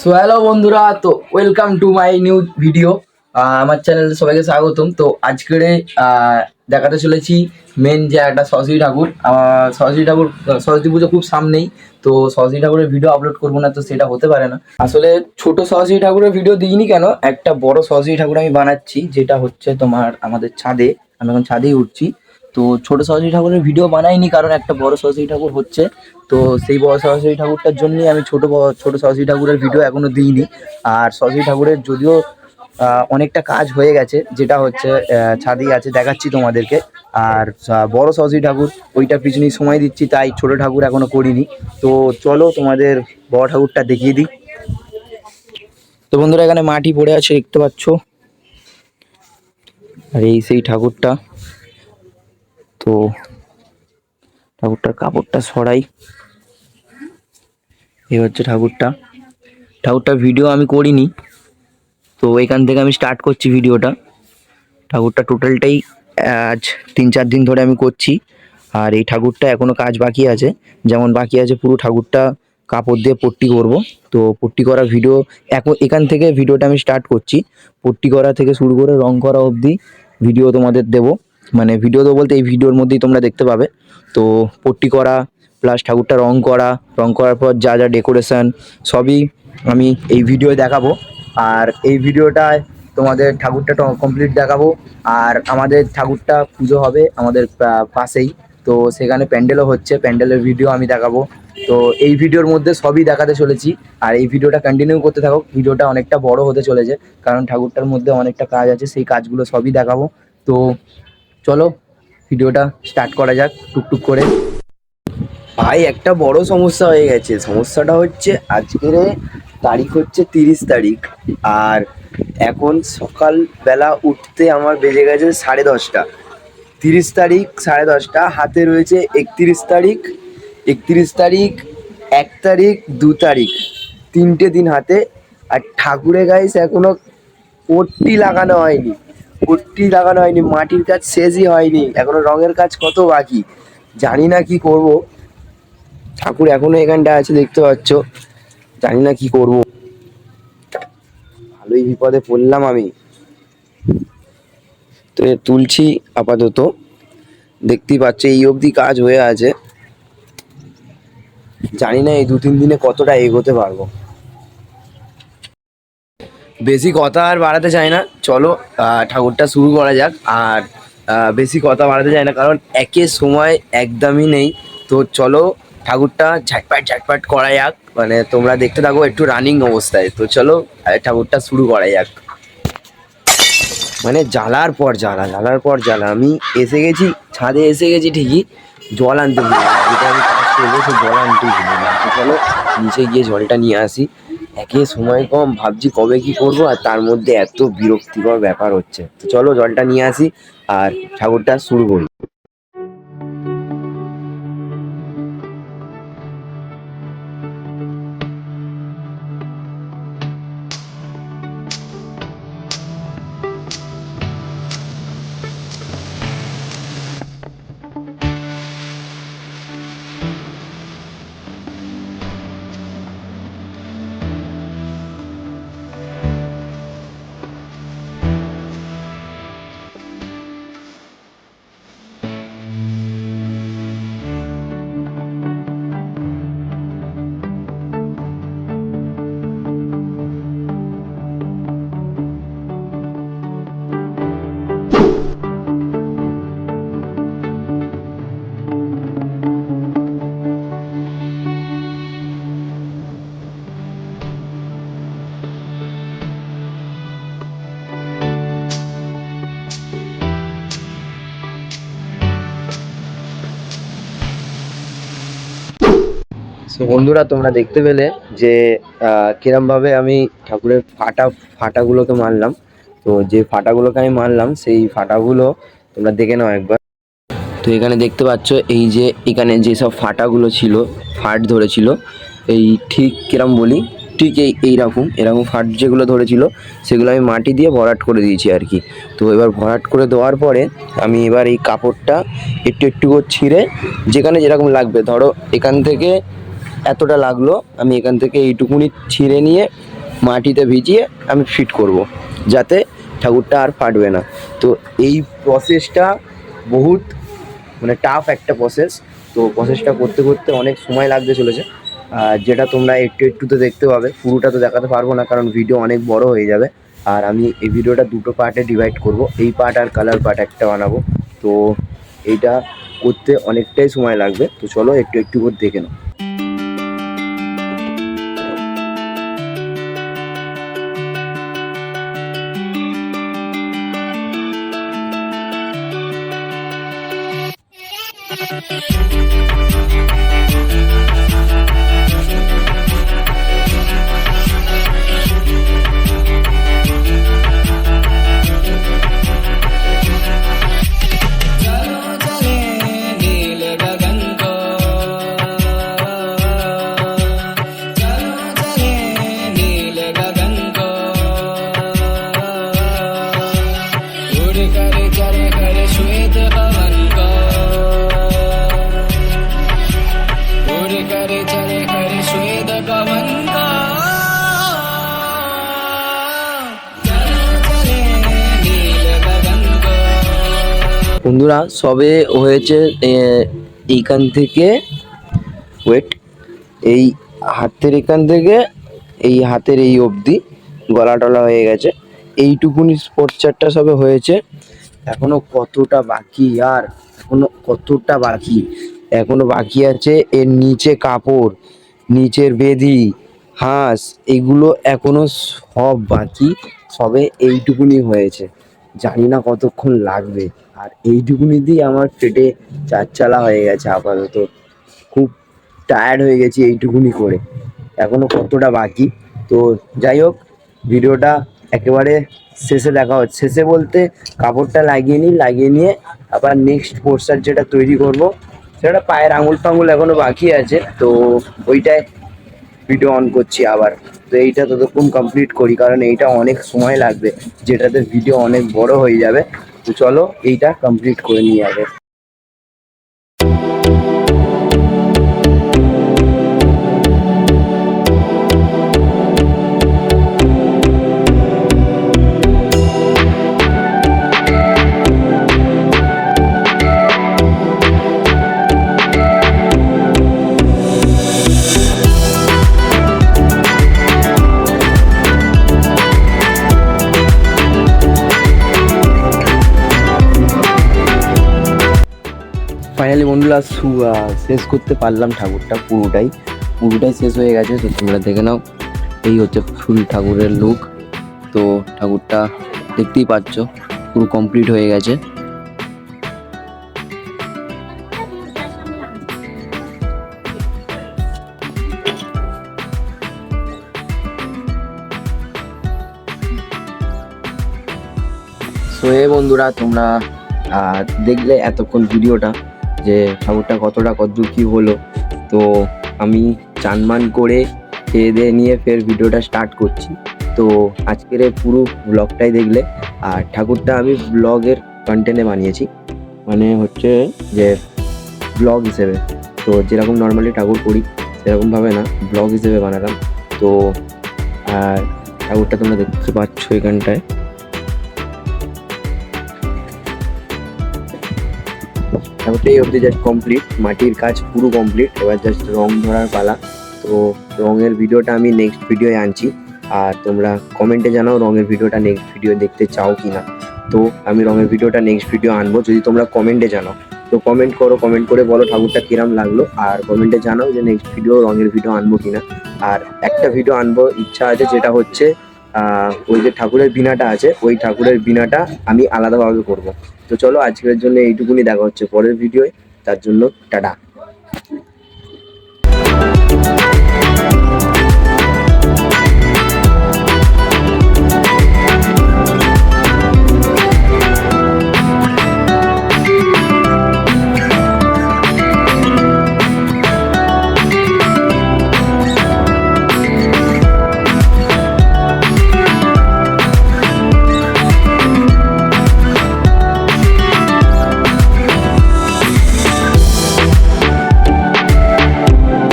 So hello বন্ধুরা, তো welcome to my new video আমার চ্যানেলে সবাইকে স্বাগতম। তো আজকের দেখাতে চলেছি মেন যে একটা সরস্বতী ঠাকুর। সরস্বতী ঠাকুর, সরস্বতী পুজো খুব সামনেই। তো সরস্বতী ঠাকুরের ভিডিও আপলোড করব না, তো সেটা হতে পারে না। আসলে ছোট সরস্বতী ঠাকুরের ভিডিও দিইনি কেন, একটা বড় সরস্বতী ঠাকুর আমি বানাচ্ছি, যেটা হচ্ছে তোমার আমাদের ছাদে। আমি এখন ছাদেই উঠছি। তো ছোট সরস্বতী ঠাকুরের ভিডিও বানাইনি, কারণ একটা বড় সরস্বতী ঠাকুর হচ্ছে। তো সেই বড় সরস্বতী ঠাকুরটার জন্যই আমি ছোট ছোট সরস্বতী ঠাকুরের ভিডিও এখনও দিইনি। আর সরস্বতী ঠাকুরের যদিও অনেকটা কাজ হয়ে গেছে, যেটা হচ্ছে ছাদেই আছে, দেখাচ্ছি তোমাদেরকে। আর বড় সরস্বতী ঠাকুর ওইটার পিছনেই সময় দিচ্ছি, তাই ছোট ঠাকুর এখনও করিনি। তো চলো তোমাদের বড় ঠাকুরটা দেখিয়ে দিই। তো বন্ধুরা, এখানে মাটি পড়ে আছে, দেখতে পাচ্ছ? আর এই সেই ঠাকুরটা। তো ঠাকুরটার কাপড়টা সরাই। এ হচ্ছে ঠাকুরটা। ঠাকুরটার ভিডিও আমি করিনি, তো এখান থেকে আমি স্টার্ট করছি ভিডিওটা ঠাকুরটা টোটালটাই আজ তিন চার দিন ধরে আমি করছি। আর এই ঠাকুরটা এখনও কাজ বাকি আছে। যেমন বাকি আছে পুরো ঠাকুরটা কাপড় দিয়ে পট্টি করব। তো পট্টি করা ভিডিও এখন এখান থেকে ভিডিওটা আমি স্টার্ট করছি। পট্টি করা থেকে শুরু করে রং করা অবধি ভিডিও তোমাদের দেব। মানে ভিডিও দেবো বলতে এই ভিডিওর মধ্যেই তোমরা দেখতে পাবে। তো পট্টি করা প্লাস ঠাকুরটা রং করা, রং করার পর যা যা ডেকোরেশন সবই আমি এই ভিডিও দেখাবো। আর এই ভিডিওটায় তোমাদের ঠাকুরটা কমপ্লিট দেখাবো। আর আমাদের ঠাকুরটা পুজো হবে আমাদের পাশেই। তো সেখানে প্যান্ডেলও হচ্ছে, প্যান্ডেলের ভিডিও আমি দেখাবো। তো এই ভিডিওর মধ্যে সবই দেখাতে চলেছি। আর এই ভিডিওটা কন্টিনিউ করতে থাকো ভিডিওটা অনেকটা বড় হতে চলেছে। কারণ ঠাকুরটার মধ্যে অনেকটা কাজ আছে, সেই কাজগুলো সবই দেখাবো। তো চলো, ভিডিওটা স্টার্ট করা যাক টুকটুক করে। ভাই, একটা বড় সমস্যা হয়ে গেছে। সমস্যাটা হচ্ছে, আজকের তারিখ হচ্ছে তিরিশ তারিখ, আর এখন সকালবেলা উঠতে আমার বেজে গেছে সাড়ে দশটা। তিরিশ তারিখ, সাড়ে দশটা, হাতে রয়েছে একত্রিশ তারিখ একত্রিশ তারিখ, এক তারিখ, দু তারিখ, তিনটে দিন হাতে। আর ঠাকুরের গাইস এখনও পট্টি লাগানো হয়নি। পট্টি লাগানো হয়নি, মাটির কাজ শেষই হয়নি, এখনও রঙের কাজ কত বাকি? জানি না কি করব। ঠাকুর এখনও এখানটা আছে, দেখতে পাচ্ছ। জানি না কি করব। ভালোই বিপদে পড়লাম আমি। তো তুলছি আপাতত। দেখতেই পাচ্ছ, এই অবধি কাজ হয়ে আছে। জানি না এই দু তিন দিনে কতটা এগোতে পারব। বেশি কথা আর বাড়াতে চাই না। চলো ঠাকুরটা শুরু করা যাক। আর বেশি কথা বাড়াতে চাই না, কারণ একে সময় একদমই নেই। তো চলো, ঠাকুরটা ঝাটপাট ঝাটপাট করা যাক। মানে তোমরা দেখতে থাকো, একটু রানিং অবস্থায়। তো চলো ঠাকুরটা শুরু করা যাক। মানে জ্বালার পর জ্বালা, জ্বালার পর জ্বালা। আমি এসে গেছি, ছাদে এসে গেছি ঠিকই। জল আনতে যেটা আমি জল আনতে চলো, নিচে গিয়ে জলটা নিয়ে আসি। একে সময় কম, ভাবছি কবে কি করব আর তার মধ্যে এত বিরক্তিকর ব্যাপার হচ্ছে। তো চলো জলটা নিয়ে আসি আর ঠাকুরটা শুরু করি। বন্ধুরা, তোমরা দেখতে পেলে যে কিরমভাবে আমি ঠাকুরের ফাটা, ফাটাগুলোকে মারলাম। তো, যে ফাটাগুলোকে আমি মারলাম, সেই ফাটাগুলো তোমরা দেখে নাও একবার। তো, এখানে দেখতে পাচ্ছ, এই যে, এখানে যেসব ফাটাগুলো ছিল, ফাট ধরেছিল, এই ঠিক কিরম বলি, ঠিক এই, এইরকম, এরকম ফাট যেগুলো ধরেছিল, সেগুলো আমি মাটি দিয়ে ভরাট করে দিয়েছি আর কি। তো, এবার ভরাট করে দেওয়ার পরে আমি এবার এই কাপড়টা একটু একটু করে ছিঁড়ে যেখানে যেরকম লাগবে, ধরো এখান থেকে এতটা লাগল, আমি এখান থেকে এইটুকুনি ছিঁড়ে নিয়ে মাটিতে ভিজিয়ে আমি ফিট করব। যাতে ঠাকুরটা আর ফাটবে না। তো এই প্রসেসটা বহুত মানে টাফ একটা প্রসেস তো প্রসেসটা করতে করতে অনেক সময় লাগতে চলেছে। আর যেটা তোমরা একটু একটু তো দেখতে পাবে, পুরোটা তো দেখাতে পারব না, কারণ ভিডিও অনেক বড় হয়ে যাবে। আর আমি এই ভিডিওটা দুটো পার্টে ডিভাইড করব, এই পার্ট আর কালার পার্ট একটা বানাবো। তো এইটা করতে অনেকটাই সময় লাগবে। তো চলো একটু একটু করে দেখে নাও। Música বন্ধুরা, সবে হয়েছে এইখান থেকে ওয়েট এই হাতের এখান থেকে, এই হাতের এই অবধি গলা টলা হয়ে গেছে। এইটুকুনি স্পোর্টচারটা সবে হয়েছে। এখনও কতটা বাকি আর? এখনও কতটা বাকি? এখনও বাকি আছে এর নিচে কাপড়, নিচের বেদি, হাঁস, এগুলো এখনও সব বাকি, সবে এইটুকুনি হয়েছে। জানি না কতক্ষণ লাগবে। আর এইটুকুনি দিয়ে আমার পেটে চার চালা হয়ে গেছে আপাতত। খুব টায়ার্ড হয়ে গেছি এইটুকুনি করে। এখনও কতটা বাকি? তো যাই হোক, ভিডিওটা একেবারে শেষে দেখা হচ্ছে। শেষে বলতে কাপড়টা লাগিয়ে নিই, লাগিয়ে নিয়ে আবার নেক্সট পোস্টার যেটা তৈরি করব, সেটা পায়ের আঙুল ফাঙুল এখনও বাকি আছে। তো ওইটায় ভিডিও অন করছি আবার। তো এইটা ততক্ষণ কমপ্লিট করি, কারণ এইটা অনেক সময় লাগবে, যেটাতে ভিডিও অনেক বড় হয়ে যাবে। তো চলো এইটা কমপ্লিট করে নিয়ে আগে। ফাইনালি বন্ধুরা শেষ করতে পারলাম ঠাকুরটা পুরোটাই। পুরোটাই শেষ হয়ে গেছে, তো তোমরা দেখে নাও, এই হচ্ছে ফুল ঠাকুরের লুক তো ঠাকুরটা দেখতেই পাচ্ছ, পুরো কমপ্লিট হয়ে গেছে। সো এ বন্ধুরা, তোমরা দেখলে এতক্ষণ ভিডিওটা। যে ঠাকুরটা কতটা কতদূর কী হলো। তো আমি চানমান করে খেয়ে দিয়ে নিয়ে ফের ভিডিওটা স্টার্ট করছি। তো আজকের পুরো ব্লগটাই দেখলে। আর ঠাকুরটা আমি ব্লগের কন্টেন্টে বানিয়েছি। মানে হচ্ছে যে ব্লগ হিসেবে। তো যেরকম নর্মালি ঠাকুর করি সেরকমভাবে না ব্লগ হিসেবে বানালাম। তো আর ঠাকুরটা তোমরা দেখতে পাচ্ছ এখানটায়। এই অবধি জাস্ট কমপ্লিট মাটির কাজ পুরো কমপ্লিট এবার জাস্ট রং ধরার পালা। তো রঙের ভিডিওটা আমি নেক্সট ভিডিওয়ে আনছি। আর তোমরা কমেন্টে জানাও রঙের ভিডিওটা নেক্সট ভিডিও দেখতে চাও কি না তো আমি রঙের ভিডিওটা নেক্সট ভিডিও আনব, যদি তোমরা কমেন্টে জানাও। তো কমেন্ট করো কমেন্ট করে বলো ঠাকুরটা কিরাম লাগল, আর কমেন্টে জানাও যে নেক্সট ভিডিও রঙের ভিডিও আনব কিনা। আর একটা ভিডিও আনব, ইচ্ছা আছে যেটা হচ্ছে ওই যে ঠাকুরের বিনাটা আছে, ওই ঠাকুরের বিনাটা আমি আলাদাভাবে করব। তো চলো আজকের জন্য এইটুকুনি দেখা হচ্ছে পরের ভিডিওয় তার জন্য টাটা।